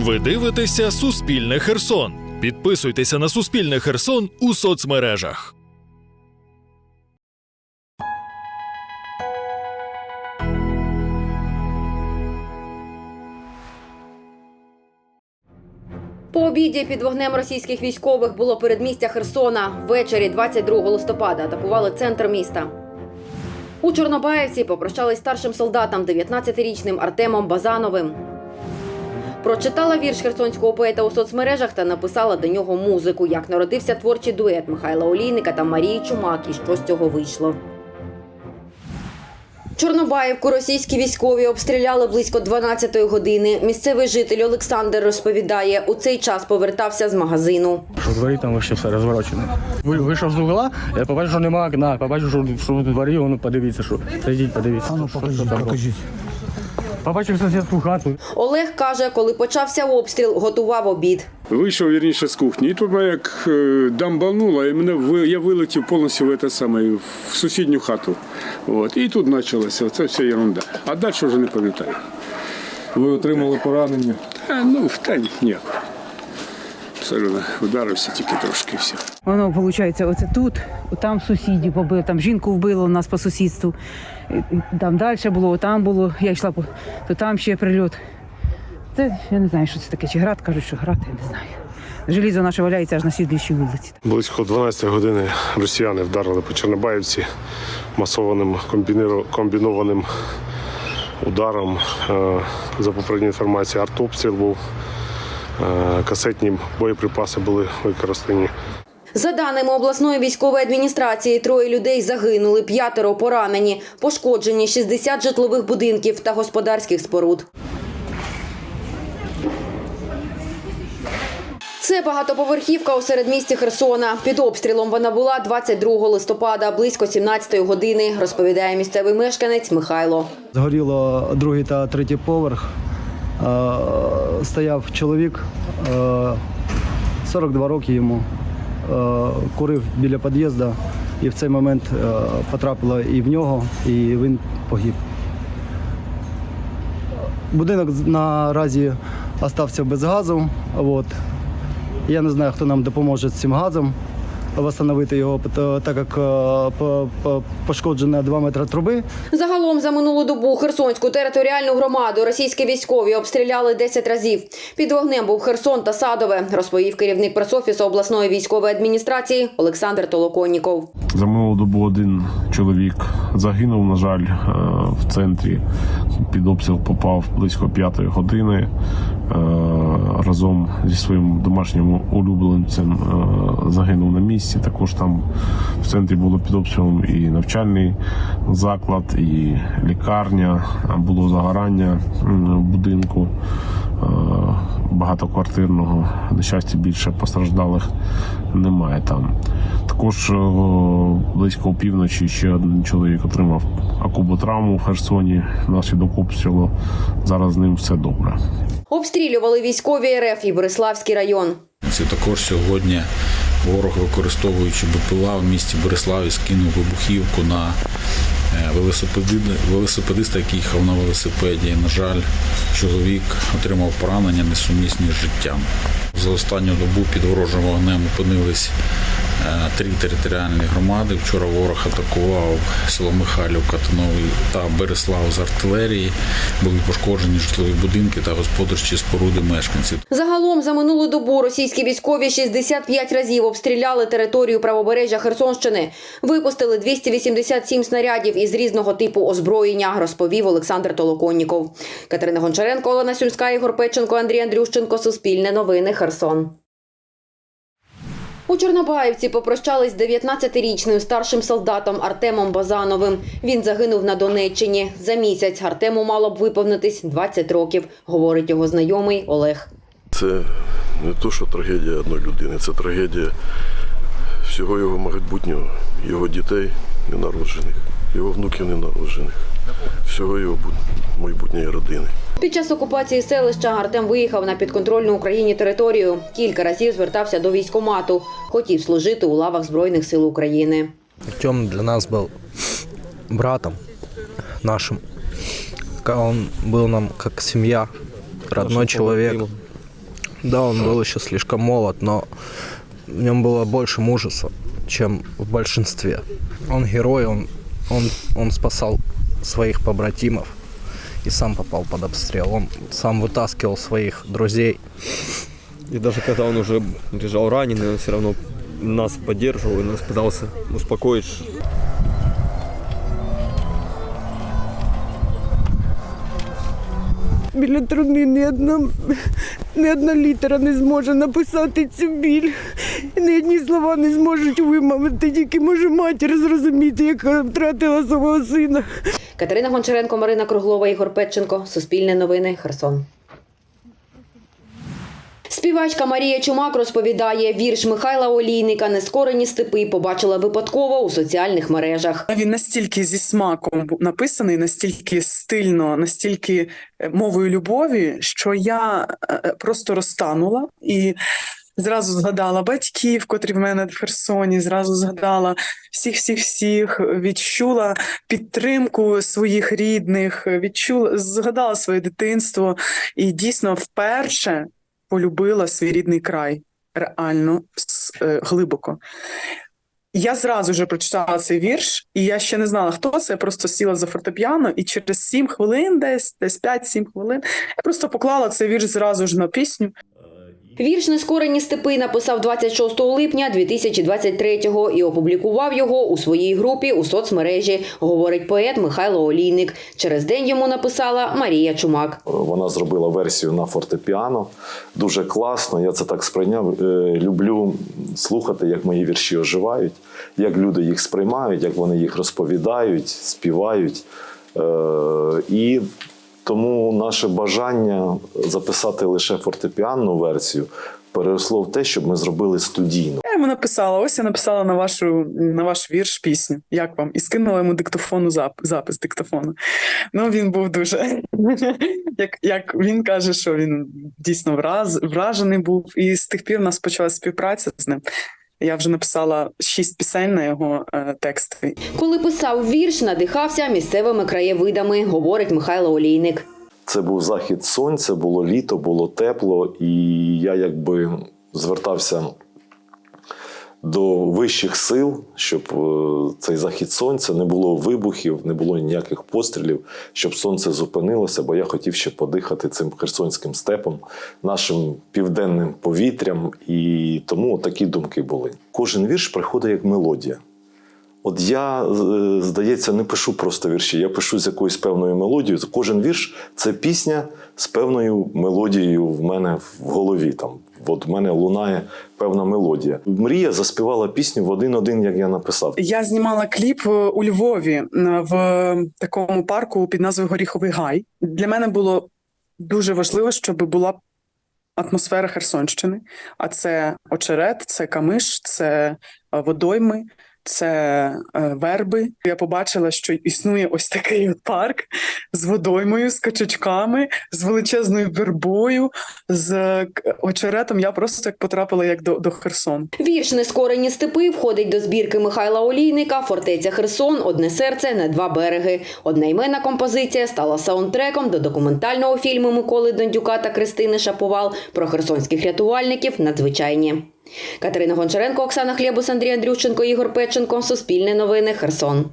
Ви дивитеся Суспільне Херсон. Підписуйтеся на Суспільне Херсон у соцмережах. По обіді під вогнем російських військових було передмістя Херсона. Ввечері 22 листопада атакували центр міста. У Чорнобаївці попрощались старшим солдатам 19-річним Артемом Базановим. Прочитала вірш херсонського поета у соцмережах та написала до нього музику, як народився творчий дует Михайла Олійника та Марії Чумак, і що з цього вийшло. Чорнобаївку російські військові обстріляли близько 12-ї години. Місцевий житель Олександр розповідає, у цей час повертався з магазину. В дворі там вообще все розворочено. Ви- Вийшов з угла, я побачив, що нема окна, побачив, що, що в дворі, воно подивіться, що. Зайдіть, подивіться. А ну покажіть, покажіть. Побачив сусідську хату. Олег каже, коли почався обстріл, готував обід. Вийшов вірніше з кухні, і тут мене як е, дамбануло, і мене ви- я вилетів повністю в те саме в сусідню хату. От. І тут почалося. Це вся ерунда. А далі вже не пам'ятаю. Ви отримали поранення. А, ну, та ні, ніяк. Абсолютно вдарився тільки трошки все. Воно виходить, оце тут, там сусідів побили, там жінку вбило у нас по сусідству. Там далі було, там було. Я йшла то там ще прильот. Це я не знаю, що це таке. Чи град кажуть, що град, я не знаю. Желізо наше валяється аж на слідуючій вулиці. Близько 12 години росіяни вдарили по Чорнобаївці масованим комбінованим ударом. Е, За попередньою інформацією, артобстріл був, е, касетні боєприпаси були використані. За даними обласної військової адміністрації, троє людей загинули, п'ятеро поранені, пошкоджені 60 житлових будинків та господарських споруд. Це багатоповерхівка у середмісті Херсона. Під обстрілом вона була 22 листопада, близько 17 години, розповідає місцевий мешканець Михайло. Згоріло другий та третій поверх. Стояв чоловік, е, 42 роки йому, курив біля під'їзду, і в цей момент е, потрапило і в нього, і він погиб. Будинок наразі залишився без газу. От. Я не знаю, хто нам допоможе з цим газом встановити його, та- так як е, по- по- пошкоджена 2 метри труби. Загалом за минулу добу Херсонську територіальну громаду російські військові обстріляли 10 разів. Під вогнем був Херсон та Садове, розповів керівник пресофісу обласної військової адміністрації Олександр Толоконніков. За минулу добу один чоловік загинув, на жаль, е, в центрі. Під обстріл попав близько п'ятої години. Разом зі своїм домашнім улюбленцем е, загинув на місці. Також там в центрі було під обстрілом і навчальний заклад, і лікарня, було загорання в будинку багатоквартирного. На щастя, більше постраждалих немає там. Також е, близько опівночі ще один чоловік отримав акуботравму в Херсоні внаслідок обстрілу. Зараз з ним все добре. Обстрілювали військові РФ і Бориславський район. Це також сьогодні ворог, використовуючи БПЛА в місті Бориславі, скинув вибухівку на е, велосипедиста, який їхав на велосипеді. На жаль, чоловік отримав поранення несумісні з життям. За останню добу під ворожим вогнем опинились е, три територіальні громади. Вчора ворог атакував село Михайлівка та та Береслав з артилерії. Були пошкоджені житлові будинки та господарчі споруди мешканців. Загалом за минулу добу російські військові 65 разів обстріляли територію правобережжя Херсонщини. Випустили 287 снарядів із різного типу озброєння, розповів Олександр Толоконніков. Катерина Гончаренко, Олена Сюмська, Ігор Печенко, Андрій Андрющенко. Суспільне новини. Херсон. У Чорнобаївці попрощались з 19-річним старшим солдатом Артемом Базановим. Він загинув на Донеччині. За місяць Артему мало б виповнитись 20 років, говорить його знайомий Олег. Це не то, що трагедія одної людини, це трагедія всього його майбутнього, його дітей ненароджених, його внуків ненароджених, всього його бу- майбутньої родини. Під час окупації селища Артем виїхав на підконтрольну Україні територію. Кілька разів звертався до військомату. Хотів служити у лавах Збройних сил України. Артем для нас был братом нашим. Ка- Он был нам как семья, родной человек. Да, он был еще слишком молод, но в нем было больше мужества, чем в большинстве. Он герой, он, он, он спасал своих побратимов и сам попал под обстрел. Он сам вытаскивал своих друзей. И даже когда он уже лежал раненый, он все равно нас поддерживал и нас пытался успокоить. Біля труни ні одна, ні одна літера не зможе написати цю біль. Ні одні слова не зможуть вимовити, тільки може матір зрозуміти, яка втратила свого сина. Катерина Гончаренко, Марина Круглова, Ігор Петченко. Суспільне новини. Херсон. Співачка Марія Чумак розповідає, вірш Михайла Олійника Нескорені степи побачила випадково у соціальних мережах. Він настільки зі смаком бу- написаний, настільки стильно, настільки е, мовою любові, що я е, е, просто розтанула і зразу згадала батьків, котрі в мене в Херсоні, зразу згадала всіх, всіх, всіх, відчула підтримку своїх рідних, відчула, згадала своє дитинство і дійсно вперше полюбила свій рідний край реально е, глибоко. Я зразу вже прочитала цей вірш, і я ще не знала, хто це. Я просто сіла за фортепіано, і через 7 хвилин, десь десь 5-7 хвилин, я просто поклала цей вірш зразу ж на пісню. Вірш Нескорені степи написав 26 липня 2023-го і опублікував його у своїй групі у соцмережі, говорить поет Михайло Олійник. Через день йому написала Марія Чумак. Вона зробила версію на фортепіано. Дуже класно. Я це так сприйняв. Е, Люблю слухати, як мої вірші оживають, як люди їх сприймають, як вони їх розповідають, співають. Е, І тому наше бажання записати лише фортепіанну версію переросло в те, щоб ми зробили студійну. Я йому написала: ось я написала на вашу на ваш вірш пісню. Як вам? І скинула йому диктофону зап, запис диктофону. Ну він був дуже як, як він каже, що він дійсно враз, вражений був, і з тих пір у нас почалася співпраця з ним. Я вже написала шість пісень на його е, тексти. Коли писав вірш, надихався місцевими краєвидами, говорить Михайло Олійник. Це був захід сонця, було літо, було тепло, і я якби звертався до вищих сил, щоб е, цей захід сонця не було вибухів, не було ніяких пострілів, щоб сонце зупинилося, бо я хотів ще подихати цим херсонським степом, нашим південним повітрям, і тому такі думки були. Кожен вірш приходить як мелодія. От я, е, здається, не пишу просто вірші, я пишу з якоюсь певною мелодією. Кожен вірш це пісня з певною мелодією в мене в голові. Там от в мене лунає певна мелодія. Мрія заспівала пісню в один-один, як я написав. Я знімала кліп е, у Львові в такому парку під назвою Горіховий Гай. Для мене було дуже важливо, щоб була атмосфера Херсонщини. А це очерет, це камиш, це е, водойми, це е, верби. Я побачила, що існує ось такий парк з водоймою, з качачками, з величезною вербою, з е, очеретом. Я просто як потрапила як до, до Херсону. Вірш Нескорені степи входить до збірки Михайла Олійника Фортеця Херсон, одне серце на два береги. Одноіменна композиція стала саундтреком до документального фільму Миколи Дондюка та Кристини Шаповал про херсонських рятувальників надзвичайні. Катерина Гончаренко, Оксана Хлєбус, Андрій Андрющенко, Ігор Печенко. Суспільне новини. Херсон.